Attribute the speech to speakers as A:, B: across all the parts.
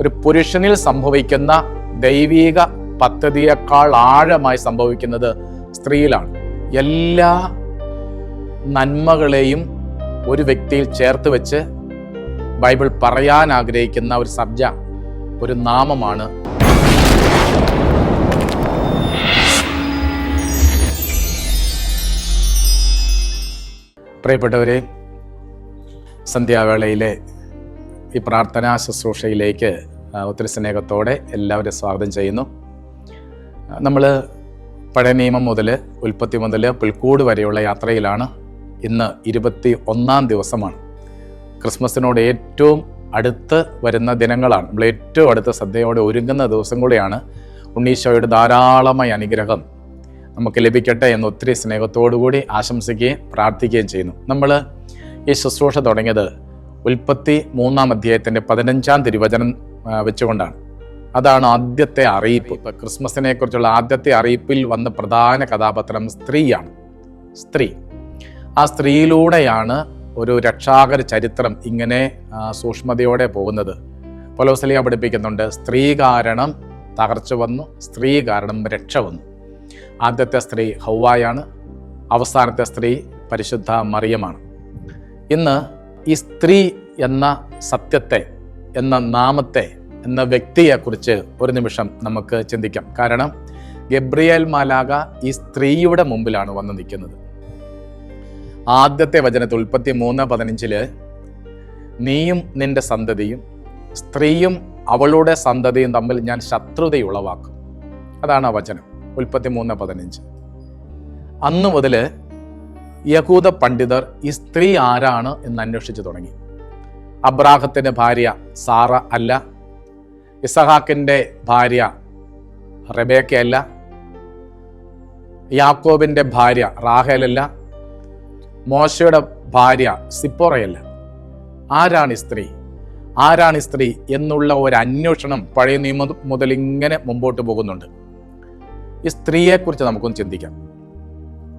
A: ഒരു പുരുഷനിൽ സംഭവിക്കുന്ന ദൈവീക പദ്ധതിയേക്കാൾ ആഴമായി സംഭവിക്കുന്നത് സ്ത്രീയിലാണ്. എല്ലാ നന്മകളെയും ഒരു വ്യക്തിയിൽ ചേർത്ത് വെച്ച് ബൈബിൾ പറയാൻ ആഗ്രഹിക്കുന്ന ഒരു സബ്ജ ഒരു നാമമാണ് പ്രിയപ്പെട്ടവരെ സന്ധ്യാവേളയിലെ ഈ പ്രാർത്ഥനാ ശുശ്രൂഷയിലേക്ക് ഒത്തിരി സ്നേഹത്തോടെ എല്ലാവരും സ്വാഗതം ചെയ്യുന്നു. നമ്മൾ പഴയ നിയമം മുതൽ ഉൽപ്പത്തി മുതൽ പുൽക്കൂട് വരെയുള്ള യാത്രയിലാണ് ഇന്ന് ഇരുപത്തി ഒന്നാം ദിവസമാണ്. ക്രിസ്മസിനോട് ഏറ്റവും അടുത്ത് വരുന്ന ദിനങ്ങളാണ്. നമ്മൾ ഏറ്റവും അടുത്ത ശ്രദ്ധയോടെ ഒരുങ്ങുന്ന ദിവസം കൂടിയാണ് ഉണ്ണീശോയുടെ ധാരാളമായ അനുഗ്രഹം നമുക്ക് ലഭിക്കട്ടെ എന്ന് ഒത്തിരി സ്നേഹത്തോടുകൂടി ആശംസിക്കുകയും പ്രാർത്ഥിക്കുകയും ചെയ്യുന്നു. നമ്മൾ ഈ ശുശ്രൂഷ തുടങ്ങിയത് ഉൽപ്പത്തി മൂന്നാം അധ്യായത്തിന്റെ പതിനഞ്ചാം തിരുവചനം വെച്ചുകൊണ്ടാണ്. അതാണ് ആദ്യത്തെ അറിയിപ്പ്. ക്രിസ്മസിനെ കുറിച്ചുള്ള ആദ്യത്തെ അറിയിപ്പിൽ വന്ന പ്രധാന കഥാപാത്രം സ്ത്രീയാണ്. സ്ത്രീ. ആ സ്ത്രീയിലൂടെയാണ് ഒരു രക്ഷാകര ചരിത്രം ഇങ്ങനെ സൂക്ഷ്മതയോടെ പോകുന്നത്. പൊലോസലിയ പഠിപ്പിക്കുന്നുണ്ട് സ്ത്രീ കാരണം തകർച്ച വന്നു സ്ത്രീ കാരണം രക്ഷ വന്നു. ആദ്യത്തെ സ്ത്രീ ഹൗവായാണ് അവസാനത്തെ സ്ത്രീ പരിശുദ്ധ മറിയമാണ്. ഇന്ന് ഈ സ്ത്രീ എന്ന സത്യത്തെ എന്ന നാമത്തെ എന്ന വ്യക്തിയെക്കുറിച്ച് ഒരു നിമിഷം നമുക്ക് ചിന്തിക്കാം. കാരണം ഗബ്രിയേൽ മാലാക ഈ സ്ത്രീയുടെ മുമ്പിലാണ് വന്ന് നിൽക്കുന്നത്. ആദ്യത്തെ വചനത്തിൽ ഉൽപ്പത്തി മൂന്ന് പതിനഞ്ചിൽ നീയും നിന്റെ സന്തതിയും സ്ത്രീയും അവളുടെ സന്തതിയും തമ്മിൽ ഞാൻ ശത്രുതയുളവാക്കും. അതാണ് ആ വചനം. ഉൽപ്പത്തി മൂന്ന് പതിനഞ്ച്. അന്നു മുതൽ യഹൂദ പണ്ഡിതർ ഈ സ്ത്രീ ആരാണ് എന്ന് അന്വേഷിച്ചു തുടങ്ങി. അബ്രാഹത്തിന്റെ ഭാര്യ സാറ അല്ല. ഇസഹാക്കിന്റെ ഭാര്യ റബേക്ക അല്ല യാക്കോബിന്റെ ഭാര്യ റാഹേലല്ല. മോശയുടെ ഭാര്യ സിപ്പോറയല്ല. ആരാണ് ഈ സ്ത്രീ? ആരാണ് ഈ സ്ത്രീ എന്നുള്ള ഒരു അന്വേഷണം പഴയ നിയമം മുതൽ ഇങ്ങനെ മുമ്പോട്ട് പോകുന്നുണ്ട്. ഈ സ്ത്രീയെക്കുറിച്ച് നമുക്കൊന്ന് ചിന്തിക്കാം.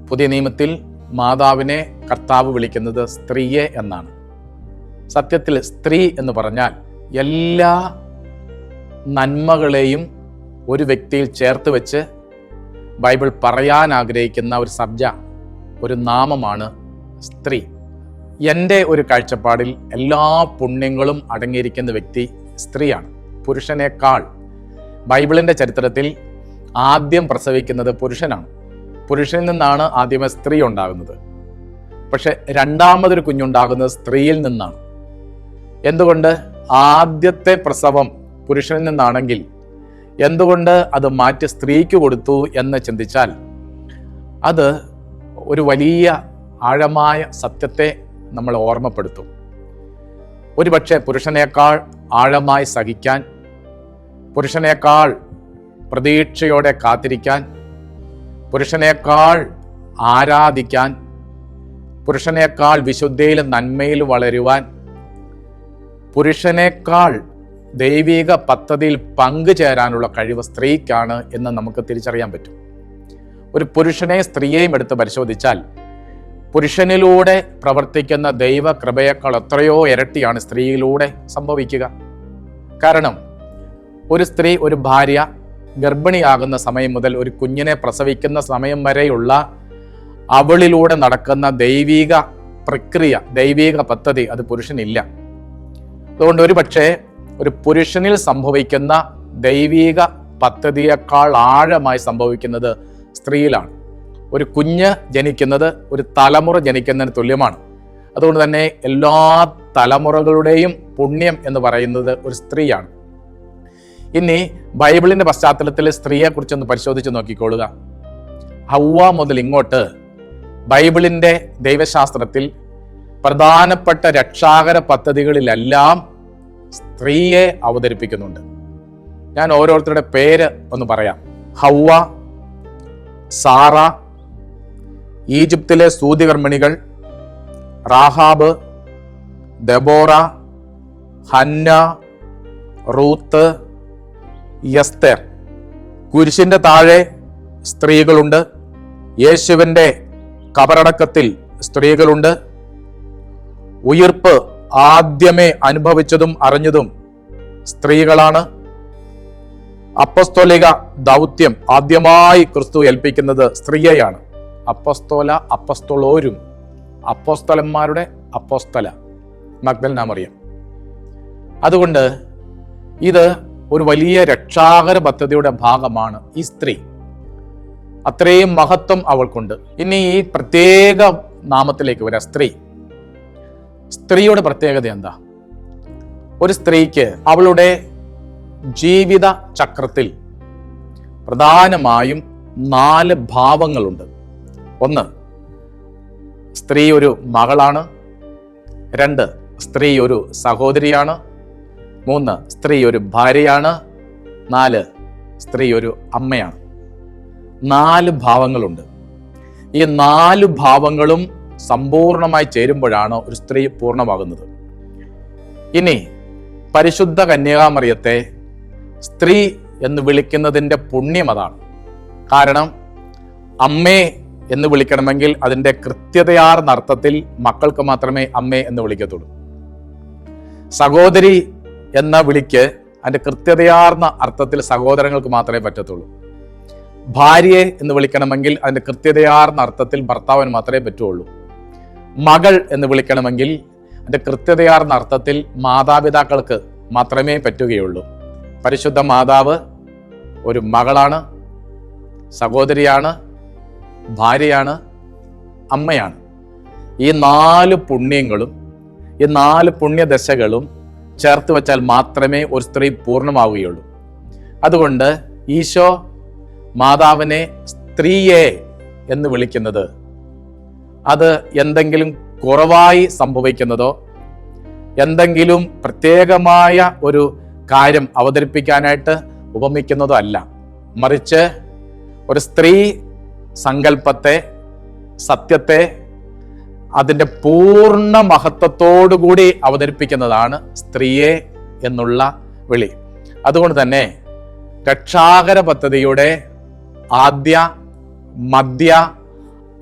A: പുതിയ നിയമത്തിൽ മാതാവിനെ കർത്താവ് വിളിക്കുന്നത് സ്ത്രീയെ എന്നാണ്. സത്യത്തിൽ സ്ത്രീ എന്ന് പറഞ്ഞാൽ എല്ലാ നന്മകളെയും ഒരു വ്യക്തിയിൽ ചേർത്ത് വെച്ച് ബൈബിൾ പറയാൻ ആഗ്രഹിക്കുന്ന ഒരു സബ്ജ ഒരു നാമമാണ് സ്ത്രീ. എന്റെ ഒരു കാഴ്ചപ്പാടിൽ എല്ലാ പുണ്യങ്ങളും അടങ്ങിയിരിക്കുന്ന വ്യക്തി സ്ത്രീയാണ്. പുരുഷനേക്കാൾ ബൈബിളിന്റെ ചരിത്രത്തിൽ ആദ്യം പ്രസവിക്കുന്നത് പുരുഷനാണ്. പുരുഷനിൽ നിന്നാണ് ആദ്യമേ സ്ത്രീ ഉണ്ടാകുന്നത്. പക്ഷെ രണ്ടാമതൊരു കുഞ്ഞുണ്ടാകുന്നത് സ്ത്രീയിൽ നിന്നാണ്. എന്തുകൊണ്ട്? ആദ്യത്തെ പ്രസവം പുരുഷനിൽ നിന്നാണെങ്കിൽ എന്തുകൊണ്ട് അത് മാറ്റി സ്ത്രീക്ക് കൊടുത്തു എന്ന് ചിന്തിച്ചാൽ അത് ഒരു വലിയ ആഴമായ സത്യത്തെ നമ്മൾ ഓർമ്മപ്പെടുത്തും. ഒരുപക്ഷെ പുരുഷനേക്കാൾ ആഴമായി സഹിക്കാൻ പുരുഷനേക്കാൾ പ്രതീക്ഷയോടെ കാത്തിരിക്കാൻ പുരുഷനേക്കാൾ ആരാധിക്കാൻ പുരുഷനേക്കാൾ വിശുദ്ധയിലും നന്മയിലും വളരുവാൻ പുരുഷനേക്കാൾ ദൈവിക പദ്ധതിയിൽ പങ്കുചേരാനുള്ള കഴിവ് സ്ത്രീക്കാണ് എന്ന് നമുക്ക് തിരിച്ചറിയാൻ പറ്റും. ഒരു പുരുഷനെ സ്ത്രീയെയും എടുത്ത് പരിശോധിച്ചാൽ പുരുഷനിലൂടെ പ്രവർത്തിക്കുന്ന ദൈവ കൃപയേക്കാൾ എത്രയോ ഇരട്ടിയാണ് സ്ത്രീയിലൂടെ സംഭവിക്കുക. കാരണം ഒരു സ്ത്രീ ഒരു ഭാര്യ ഗർഭിണിയാകുന്ന സമയം മുതൽ ഒരു കുഞ്ഞിനെ പ്രസവിക്കുന്ന സമയം വരെയുള്ള അവളിലൂടെ നടക്കുന്ന ദൈവിക പ്രക്രിയ ദൈവിക പദ്ധതി അത് പുരുഷനില്ല. അതുകൊണ്ട് ഒരു പക്ഷേ ഒരു പുരുഷനിൽ സംഭവിക്കുന്ന ദൈവിക പദ്ധതിയേക്കാൾ ആഴമായി സംഭവിക്കുന്നത് സ്ത്രീയിലാണ്. ഒരു കുഞ്ഞ് ജനിക്കുന്നത് ഒരു തലമുറ ജനിക്കുന്നതിന് തുല്യമാണ്. അതുകൊണ്ട് തന്നെ എല്ലാ തലമുറകളുടെയും പുണ്യം എന്ന് പറയുന്നത് ഒരു സ്ത്രീയാണ്. ഇനി ബൈബിളിന്റെ പശ്ചാത്തലത്തിൽ സ്ത്രീയെ കുറിച്ചൊന്ന് പരിശോധിച്ച് നോക്കിക്കൊള്ളുക. ഹൗവ മുതൽ ഇങ്ങോട്ട് ബൈബിളിന്റെ ദൈവശാസ്ത്രത്തിൽ പ്രധാനപ്പെട്ട രക്ഷാകര പദ്ധതികളിലെല്ലാം സ്ത്രീയെ അവതരിപ്പിക്കുന്നുണ്ട്. ഞാൻ ഓരോരുത്തരുടെ പേര് ഒന്ന് പറയാം. ഹൗവ സാറ ഈജിപ്തിലെ സൂതികർമ്മിണികൾ Rahab Deborah Hannah Ruth Esther. കുരിശിന്റെ താഴെ സ്ത്രീകളുണ്ട്. യേശുവിന്റെ കബറടക്കത്തിൽ സ്ത്രീകളുണ്ട്. ഉയിർപ്പ് ആദ്യമേ അനുഭവിച്ചതും അറിഞ്ഞതും സ്ത്രീകളാണ്. അപ്പസ്തോലിക ദൗത്യം ആദ്യമായി ക്രിസ്തു ഏൽപ്പിക്കുന്നത് സ്ത്രീയെയാണ്. അപ്പസ്തോല അപ്പസ്തോളോരും അപ്പോസ്തലന്മാരുടെ അപ്പോസ്തല. മഗ്ദൽ നാമറിയം. അതുകൊണ്ട് ഇത് ഒരു വലിയ രക്ഷാകര പദ്ധതിയുടെ ഭാഗമാണ് ഈ സ്ത്രീ. അത്രയും മഹത്വം അവൾക്കുണ്ട്. ഇനി ഈ പ്രത്യേക നാമത്തിലേക്ക് വരാം. സ്ത്രീ. സ്ത്രീയുടെ പ്രത്യേകത എന്താ? ഒരു സ്ത്രീക്ക് അവളുടെ ജീവിത ചക്രത്തിൽ പ്രധാനമായും നാല് ഭാവങ്ങളുണ്ട്. ഒന്ന് സ്ത്രീ ഒരു മകളാണ്. രണ്ട് സ്ത്രീ ഒരു സഹോദരിയാണ്. മൂന്ന് സ്ത്രീ ഒരു ഭാര്യയാണ്. നാല് സ്ത്രീ ഒരു അമ്മയാണ്. നാല് ഭാവങ്ങളുണ്ട്. ഈ നാല് ഭാവങ്ങളും സമ്പൂർണമായി ചേരുമ്പോഴാണ് ഒരു സ്ത്രീ പൂർണമാകുന്നത്. ഇനി പരിശുദ്ധ കന്യകാമറിയത്തെ സ്ത്രീ എന്ന് വിളിക്കുന്നതിന്റെ പുണ്യം അതാണ്. കാരണം അമ്മേ എന്ന് വിളിക്കണമെങ്കിൽ അതിന്റെ കൃത്യതയാർന്ന അർത്ഥത്തിൽ മക്കൾക്ക് മാത്രമേ അമ്മേ എന്ന് വിളിക്കത്തുള്ളൂ. സഹോദരി എന്ന വിളിക്ക് അതിന്റെ കൃത്യതയാർന്ന അർത്ഥത്തിൽ സഹോദരങ്ങൾക്ക് മാത്രമേ പറ്റത്തുള്ളൂ. ഭാര്യയെ എന്ന് വിളിക്കണമെങ്കിൽ അതിന്റെ കൃത്യതയാർന്ന അർത്ഥത്തിൽ ഭർത്താവിന് മാത്രമേ പറ്റുള്ളൂ. മകൾ എന്ന് വിളിക്കണമെങ്കിൽ അതിന്റെ കൃത്യതയാർന്ന അർത്ഥത്തിൽ മാതാപിതാക്കൾക്ക് മാത്രമേ പറ്റുകയുള്ളൂ. പരിശുദ്ധ മാതാവ് ഒരു മകളാണ് സഹോദരിയാണ് ഭാര്യയാണ് അമ്മയാണ്. ഈ നാല് പുണ്യങ്ങളും ഈ നാല് പുണ്യദശകളും ചേർത്ത് വെച്ചാൽ മാത്രമേ ഒരു സ്ത്രീ പൂർണമാവുകയുള്ളൂ. അതുകൊണ്ട് ഈശോ മാതാവിനെ സ്ത്രീയെ എന്ന് വിളിക്കുന്നത് അത് എന്തെങ്കിലും കുറവായി സംഭവിക്കുന്നതോ എന്തെങ്കിലും പ്രത്യേകമായ ഒരു കാര്യം അവതരിപ്പിക്കാനായിട്ട് ഉപമിക്കുന്നതോ അല്ല. മറിച്ച് ഒരു സ്ത്രീ സങ്കല്പത്തെ സത്യത്തെ അതിന്റെ പൂർണ മഹത്വത്തോടുകൂടി അവതരിപ്പിക്കുന്നതാണ് സ്ത്രീയെ എന്നുള്ള വിളി. അതുകൊണ്ട് തന്നെ രക്ഷാകര പദ്ധതിയുടെ ആദ്യ മധ്യ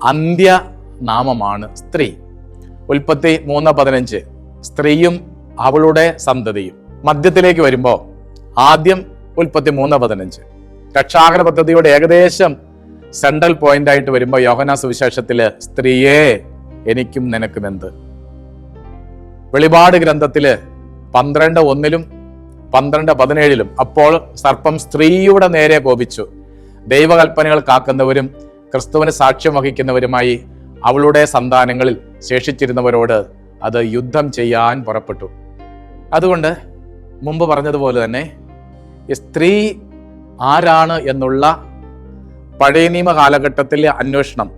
A: അന്ത്യ നാമമാണ് സ്ത്രീ. ഉൽപ്പത്തി മൂന്ന് പതിനഞ്ച്. സ്ത്രീയും അവളുടെ സന്തതിയും. മധ്യത്തിലേക്ക് വരുമ്പോൾ ആദ്യം ഉൽപ്പത്തി മൂന്ന് പതിനഞ്ച്. രക്ഷാകര പദ്ധതിയുടെ ഏകദേശം സെൻട്രൽ പോയിന്റ് ആയിട്ട് വരുമ്പോൾ യോഹന സുവിശേഷത്തിൽ സ്ത്രീയെ എനിക്കും നിനക്കും എന്ത്? വെളിപാട് ഗ്രന്ഥത്തിൽ പന്ത്രണ്ട് ഒന്നിലും പന്ത്രണ്ട് പതിനേഴിലും അപ്പോൾ സർപ്പം സ്ത്രീയുടെ നേരെ കോപിച്ചു. ദൈവകൽപ്പനകൾ കാക്കുന്നവരും ക്രിസ്തുവിന് സാക്ഷ്യം വഹിക്കുന്നവരുമായി അവളുടെ സന്താനങ്ങളിൽ ശേഷിച്ചിരുന്നവരോട് അത് യുദ്ധം ചെയ്യാൻ പുറപ്പെട്ടു. അതുകൊണ്ട് മുമ്പ് പറഞ്ഞതുപോലെ തന്നെ സ്ത്രീ ആരാണ് എന്നുള്ള പഴയ നിയമ കാലഘട്ടത്തിലെ അന്വേഷണം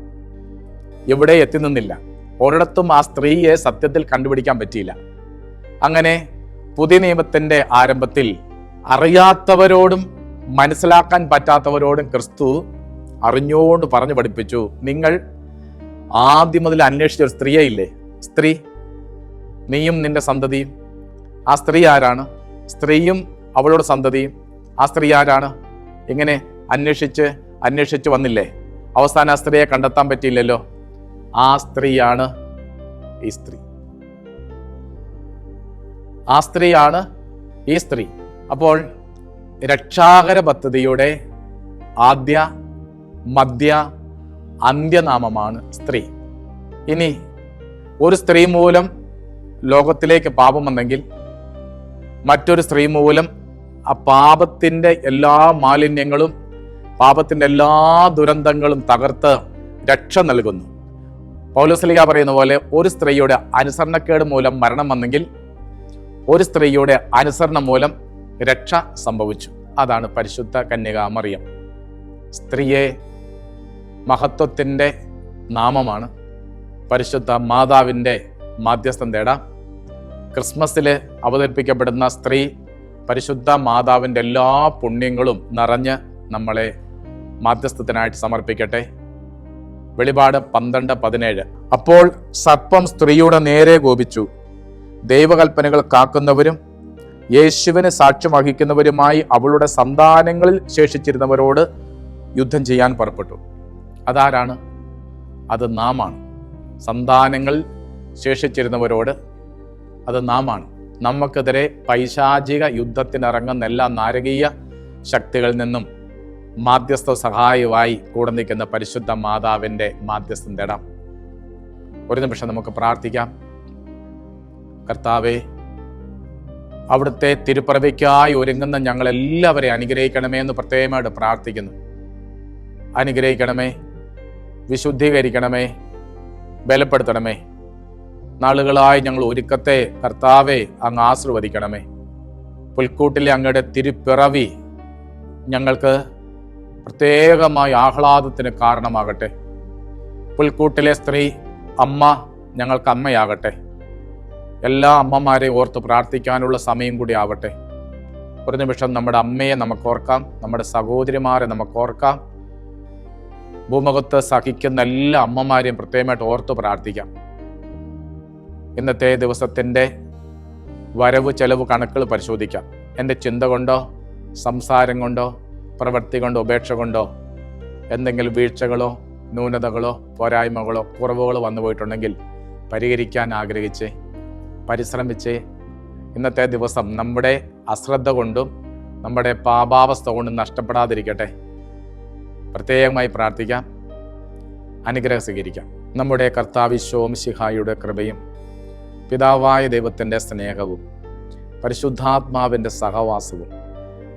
A: എവിടെ എത്തി നിന്നില്ല. ഒരിടത്തും ആ സ്ത്രീയെ സത്യത്തിൽ കണ്ടുപിടിക്കാൻ പറ്റിയില്ല. അങ്ങനെ പുതിയ നിയമത്തിന്റെ ആരംഭത്തിൽ അറിയാത്തവരോടും മനസ്സിലാക്കാൻ പറ്റാത്തവരോടും ക്രിസ്തു അറിഞ്ഞുകൊണ്ട് പറഞ്ഞു പഠിപ്പിച്ചു നിങ്ങൾ ആദ്യം മുതൽ അന്വേഷിച്ച ഒരു സ്ത്രീയെ ഇല്ലേ? സ്ത്രീ നീയും നിന്റെ സന്തതിയും. ആ സ്ത്രീ ആരാണ്? സ്ത്രീയും അവളുടെ സന്തതിയും. ആ സ്ത്രീ ആരാണ്? ഇങ്ങനെ അന്വേഷിച്ച് അന്വേഷിച്ച് വന്നില്ലേ? അവസാന ആ സ്ത്രീയെ കണ്ടെത്താൻ പറ്റിയില്ലല്ലോ? ആ സ്ത്രീയാണ് ഈ സ്ത്രീ. ആ സ്ത്രീയാണ് ഈ സ്ത്രീ. അപ്പോൾ രക്ഷാകര പദ്ധതിയുടെ ആദ്യ മധ്യ അന്ത്യനാമമാണ് സ്ത്രീ. ഇനി ഒരു സ്ത്രീ മൂലം ലോകത്തിലേക്ക് പാപം വന്നെങ്കിൽ മറ്റൊരു സ്ത്രീ മൂലം ആ പാപത്തിന്റെ എല്ലാ മാലിന്യങ്ങളും പാപത്തിന്റെ എല്ലാ ദുരന്തങ്ങളും തകർത്ത് രക്ഷ നൽകുന്നു. പൗലോസ്ലിക പറയുന്ന പോലെ ഒരു സ്ത്രീയുടെ അനുസരണക്കേട് മൂലം മരണം വന്നെങ്കിൽ ഒരു സ്ത്രീയുടെ അനുസരണം മൂലം രക്ഷ സംഭവിച്ചു. അതാണ് പരിശുദ്ധ കന്യക മറിയം. സ്ത്രീയെ മഹത്വത്തിന്റെ നാമമാണ്. പരിശുദ്ധ മാതാവിന്റെ മാധ്യസ്ഥം തേടാം. ക്രിസ്മസിൽ അവതരിപ്പിക്കപ്പെടുന്ന സ്ത്രീ പരിശുദ്ധ മാതാവിന്റെ എല്ലാ പുണ്യങ്ങളും നിറഞ്ഞ് നമ്മളെ മാധ്യസ്ഥത്തിനായിട്ട് സമർപ്പിക്കട്ടെ. വെളിപാട് പന്ത്രണ്ട് പതിനേഴ്. അപ്പോൾ സർപ്പം സ്ത്രീയുടെ നേരെ കോപിച്ചു. ദൈവകൽപ്പനകൾ കാക്കുന്നവരും യേശുവിന് സാക്ഷ്യം വഹിക്കുന്നവരുമായി അവളുടെ സന്താനങ്ങളിൽ ശേഷിച്ചിരുന്നവരോട് യുദ്ധം ചെയ്യാൻ പുറപ്പെട്ടു. അതാരാണ്? അത് നാമാണ്. സന്താനങ്ങൾ ശേഷിച്ചിരുന്നവരോട് അത് നാമാണ്. നമുക്കെതിരെ പൈശാചിക യുദ്ധത്തിനിറങ്ങുന്ന എല്ലാ നാരകീയ ശക്തികളിൽ നിന്നും മാധ്യസ്ഥ സഹായമായി കൂടെ നിൽക്കുന്ന പരിശുദ്ധ മാതാവിന്റെ മാധ്യസ്ഥം തേടാം. ഒരു നിമിഷം നമുക്ക് പ്രാർത്ഥിക്കാം. കർത്താവെ അവിടുത്തെ തിരുപ്പറവയ്ക്കായി ഒരുങ്ങുന്ന ഞങ്ങളെല്ലാവരെയും അനുഗ്രഹിക്കണമേ എന്ന് പ്രത്യേകമായിട്ട് പ്രാർത്ഥിക്കുന്നു. അനുഗ്രഹിക്കണമേ വിശുദ്ധീകരിക്കണമേ ബലപ്പെടുത്തണമേ. നാളുകളായി ഞങ്ങൾ ഒരുക്കത്തെ കർത്താവെ അങ്ങ് ആശീർവദിക്കണമേ. പുൽക്കൂട്ടിലെ അങ്ങയുടെ തിരുപ്പിറവി ഞങ്ങൾക്ക് പ്രത്യേകമായ ആഹ്ലാദത്തിന് കാരണമാകട്ടെ. പുൽക്കൂട്ടിലെ സ്ത്രീ അമ്മ ഞങ്ങൾക്ക് അമ്മയാകട്ടെ. എല്ലാ അമ്മമാരെയും ഓർത്ത് പ്രാർത്ഥിക്കാനുള്ള സമയം കൂടി ആവട്ടെ. ഒരു നിമിഷം നമ്മുടെ അമ്മയെ നമുക്ക് ഓർക്കാം നമ്മുടെ സഹോദരിമാരെ നമുക്ക് ഓർക്കാം. ഭൂമുഖത്ത് സഹിക്കുന്ന എല്ലാ അമ്മമാരെയും പ്രത്യേകമായിട്ട് ഓർത്ത് പ്രാർത്ഥിക്കാം. ഇന്നത്തെ ദിവസത്തിന്റെ വരവ് ചെലവ് കണക്കുകൾ പരിശോധിക്കാം. എന്റെ ചിന്ത കൊണ്ടോ സംസാരം കൊണ്ടോ പ്രവൃത്തി കൊണ്ടോ ഉപേക്ഷ കൊണ്ടോ എന്തെങ്കിലും വീഴ്ചകളോ ന്യൂനതകളോ പോരായ്മകളോ കുറവുകളോ വന്നു പോയിട്ടുണ്ടെങ്കിൽ പരിഹരിക്കാൻ ആഗ്രഹിച്ച് പരിശ്രമിച്ച് ഇന്നത്തെ ദിവസം നമ്മുടെ അശ്രദ്ധ കൊണ്ടും നമ്മുടെ പാപാവസ്ഥ കൊണ്ടും നഷ്ടപ്പെടാതിരിക്കട്ടെ. പ്രത്യേകമായി പ്രാർത്ഥിക്കാം. അനുഗ്രഹം സ്വീകരിക്കാം. നമ്മുടെ കർത്താവിശ്വവും ശിഹായുടെ കൃപയും പിതാവായ ദൈവത്തിന്റെ സ്നേഹവും പരിശുദ്ധാത്മാവിന്റെ സഹവാസവും